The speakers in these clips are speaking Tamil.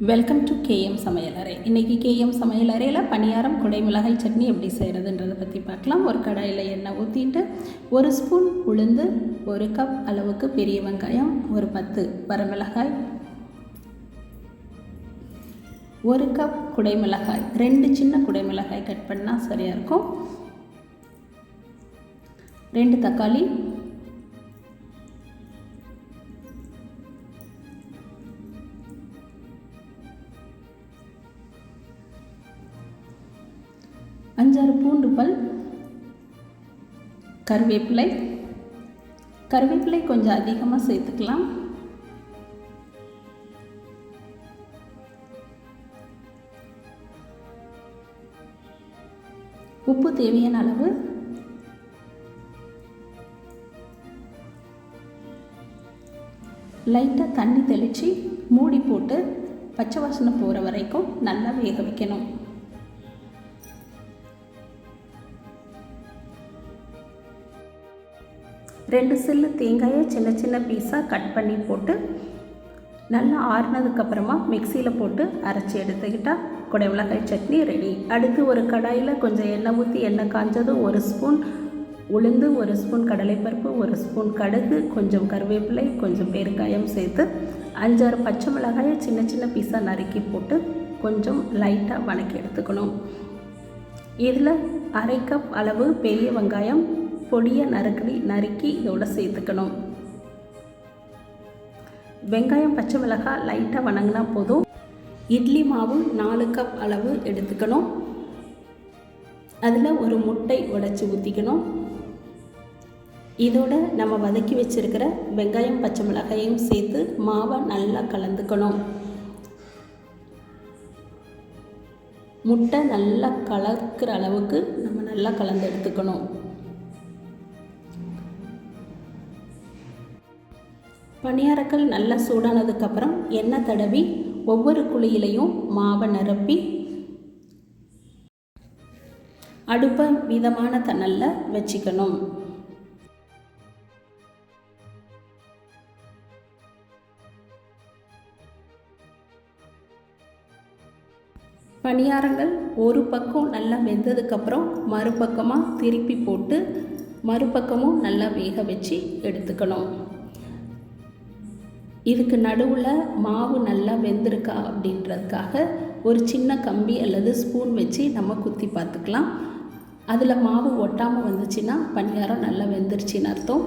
வெல்கம் டு கேஎம் சமையலறை இன்றைக்கி கேஎம் சமையலறையில் பணியாரம் குடை மிளகாய் சட்னி எப்படி செய்கிறதுன்றதை பற்றி பார்க்கலாம். ஒரு கடாயில் எண்ணெய் ஊற்றிட்டு ஒரு ஸ்பூன் உளுந்து ஒரு கப் அளவுக்கு பெரிய வெங்காயம் ஒரு பத்து வரமிளகாய் ஒரு கப் குடை மிளகாய் ரெண்டு சின்ன குடை மிளகாய் கட் பண்ணால் சரியாக இருக்கும். ரெண்டு தக்காளி அஞ்சாறு பூண்டு பல் கருவேப்பிலை. கருவேப்பிலை கொஞ்சம் அதிகமாக சேர்த்துக்கலாம். உப்பு தேவையான அளவு. லைட்டாக தண்ணி தெளித்து மூடி போட்டு பச்சை வாசனை போகிற வரைக்கும் நல்லா வேக வைக்கணும். ரெண்டு சில்லு தேங்காயை சின்ன சின்ன பீஸாக கட் பண்ணி போட்டு நல்லா ஆறுனதுக்கப்புறமா மிக்சியில் போட்டு அரைச்சி எடுத்துக்கிட்டால் குடை மிளகாய் சட்னி ரெடி அடுத்து ஒரு கடாயில் கொஞ்சம் எண்ணெய் ஊற்றி எண்ணெய் காஞ்சதும் ஒரு ஸ்பூன் உளுந்து ஒரு ஸ்பூன் கடலைப்பருப்பு ஒரு ஸ்பூன் கடுகு கொஞ்சம் கருவேப்பிலை கொஞ்சம் பெருங்காயம் சேர்த்து அஞ்சாறு பச்சை மிளகாயை சின்ன சின்ன பீஸாக நறுக்கி போட்டு கொஞ்சம் லைட்டாக வணக்கி எடுத்துக்கணும். இதில் அரை கப் அளவு பெரிய வெங்காயம் பொடியை நறுக்கி நறுக்கி இதோட சேர்த்துக்கணும். வெங்காயம் பச்சை மிளகாய் லைட்டாக வணங்கினா போதும். இட்லி மாவு நாலு கப் அளவு எடுத்துக்கணும். அதில் ஒரு முட்டை உடைச்சி ஊற்றிக்கணும் இதோட நம்ம வதக்கி வச்சுருக்கிற வெங்காயம் பச்சை மிளகாயும் சேர்த்து மாவை நல்லா கலந்துக்கணும். முட்டை நல்லா கலக்கிற அளவுக்கு நம்ம நல்லா கலந்து எடுத்துக்கணும். பணியாரக்கள் நல்லா சூடானதுக்கப்புறம் எண்ணெய் தடவி ஒவ்வொரு குழியிலையும் மாவை நிரப்பி அடுப்பை மிதமான தணலில் வச்சுக்கணும். பணியாரங்கள் ஒரு பக்கம் நல்லா வெந்ததுக்கப்புறம் மறுபக்கமாக திருப்பி போட்டு மறுபக்கமும் நல்லா வேக வச்சு எடுத்துக்கணும். இதுக்கு நடுவில் மாவு நல்லா வெந்திருக்கா அப்படின்றதுக்காக ஒரு சின்ன கம்பி அல்லது ஸ்பூன் வச்சு நம்ம குத்தி பார்த்துக்கலாம். அதில் மாவு ஒட்டாமல் வந்துச்சுன்னா பணியாரம் நல்லா வெந்துருச்சின்னு அர்த்தம்.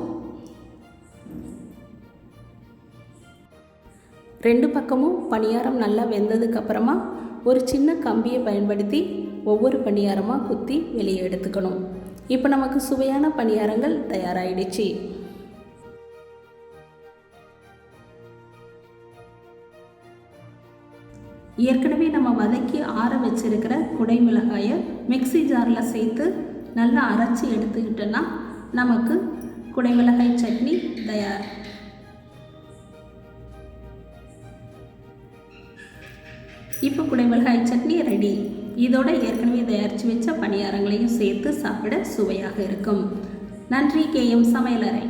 ரெண்டு பக்கமும் பணியாரம் நல்லா வெந்ததுக்கப்புறமா ஒரு சின்ன கம்பியை பயன்படுத்தி ஒவ்வொரு பணியாரமாக குத்தி வெளியே எடுத்துக்கணும். இப்போ நமக்கு சுவையான பணியாரங்கள் தயாராகிடுச்சு ஏற்கனவே நம்ம வதக்கி ஆற வச்சிருக்கிற குடை மிளகாயை மிக்சி ஜாரில் சேர்த்து நல்லா அரைச்சி எடுத்துக்கிட்டோன்னா நமக்கு குடை மிளகாய் சட்னி தயார். இப்போ குடை மிளகாய் சட்னி ரெடி. இதோட ஏற்கனவே தயாரித்து வச்ச பணியாரங்களையும் சேர்த்து சாப்பிட சுவையாக இருக்கும். நன்றி கேஎம் சமையலறை.